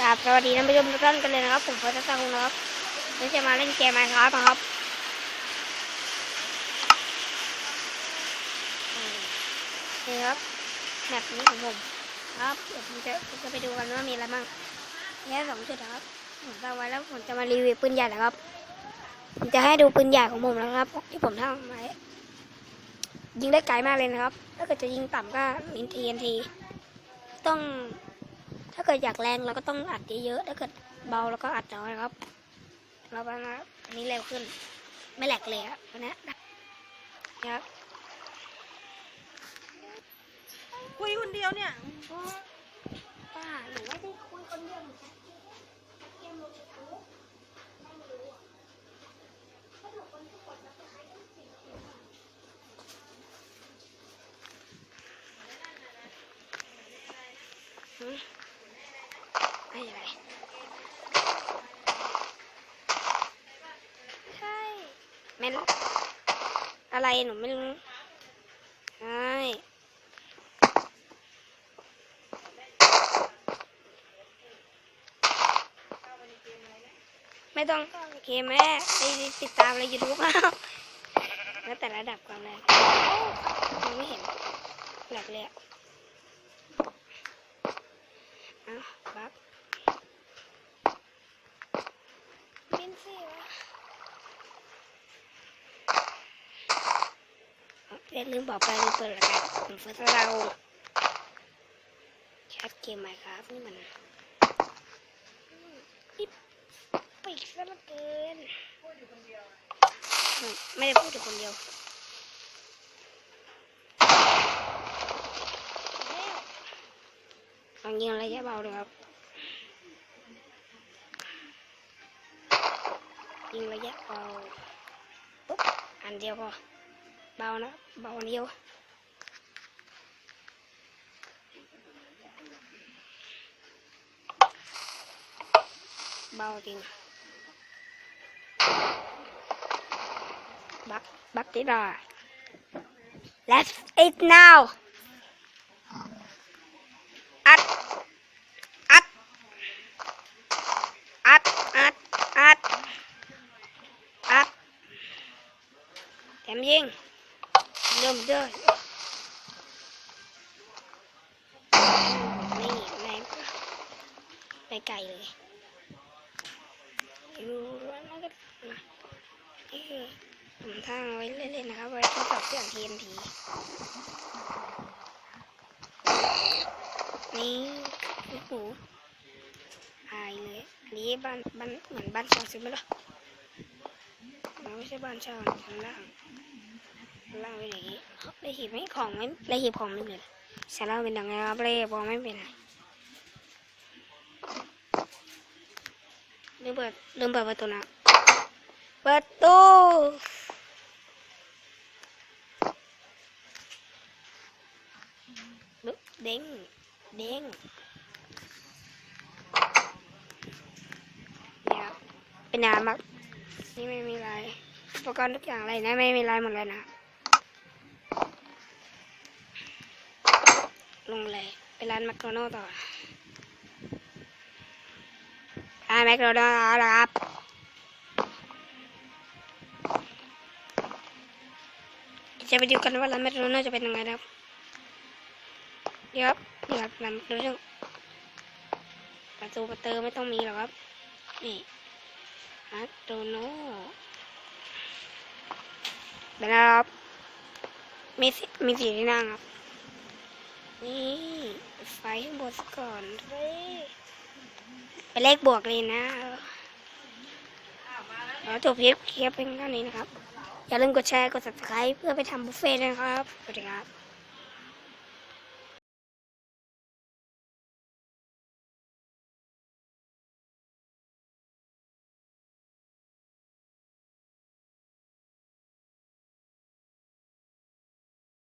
กราบสวัสดีท่านผู้ชมทุกท่านกันเลยนะครับ ผมพอจะตั้งนะครับวันนี้จะมาเล่นเกมไมค์ครับนะครับนี่ครับแมปนี้ของผมครับเดี๋ยวผมจะจะไปดูกันว่ามีอะไรบ้างแค่สองจุดนะครับผมตั้งไว้แล้วผมจะมารีวิวปืนใหญ่นะครับผมจะให้ดูปืนใหญ่ของผมนะครับ ที่ผมทำไว้ยิงได้ไกลมากเลยนะครับ ถ้าเกิดจะยิงต่ำก็มินทีนทีต้อง ถ้าเกิดอยากแรงเราก็ต้องอัดเยอะๆ ถ้าเกิดเบาเราก็อัดน้อยครับ เราบ้างนะอันนี้เร็วขึ้น ไม่แหลกเลยครับวันนี้นะครับคุยคนเดียวเนี่ย ป้าหนูว่าที่คุยคนเดียวหืมไม่อะไร ใช่ ไม่รู้อะไรหนูไม่รู้ใช่ไม่ต้องโอเคแม่ไปติดตามในยูทูบแล้วแต่ระดับความแรงมองไม่เห็นแหลกเลยอะเอ้าบักบินสิวะ เรียนลืมบอกไปลืมเปิดรายการผมเฟิร์สเราแคทเกมไหมครับนี่มันปิดปิดซะเหลือเกินไม่ได้พูดถึงคนเดียวลองยิงระยะเบาเลยครับยิงระยะเบาปุ๊บอันเดียวพอ เบานะเบาอันเดียวเบาจริงบักบักติดา Let's eat now อัดอัดอัดอัด เริ่มเด้อนี่แรงไปไกลเลยดูแล้วก็นี่คือผมทางไว้เล่นๆนะครับไว้ทดสอบเสียง TNT นี่ลูกหูหายเลยอันนี้บ้านบ้านเหมือนบ้านเช่าใช่ไหมล่ะไม่ใช่บ้านชาชั้นล่าง ล่างเป็นอย่างนี้เลยหีบไม่ของไม่เลยหีบของไม่เลยชั้นล่าเป็นยังไงครับเลยบอกไม่เป็นไรลืมเปิดลืมเปิดประตูนะปิดตู้ลุกเด้งเด้งเนี่ยเป็นน้ำมากนี่ไม่มีอะไรอุปกรณ์ทุกอย่างอะไรนะไม่มีอะไรหมดเลยนะ ลงเลยไปร้านแมคโดนัลด์ต่อร้านแมคโดนัลด์นะครับจะไปดูกันว่าร้านแมคโดนัลด์จะเป็นยังไงนะครับเดี๋ยวครับนี่ครับร้านแมคโดนัลด์ประตูประตูไม่ต้องมีหรอกครับนี่แมคโดนัลด์เป็นอะไรครับมีสิมีสีที่นั่งครับ นี่ไฟข้างบนก่อนเลยไปเลขบวกเลยนะแล้วจบคลิปคลิปเป็นแค่นี้นะครับ อย่าลืมกดแชร์ กด subscribe เพื่อไปทำบุฟเฟ่ต์ด้วยนะครับ สวัสดีครับ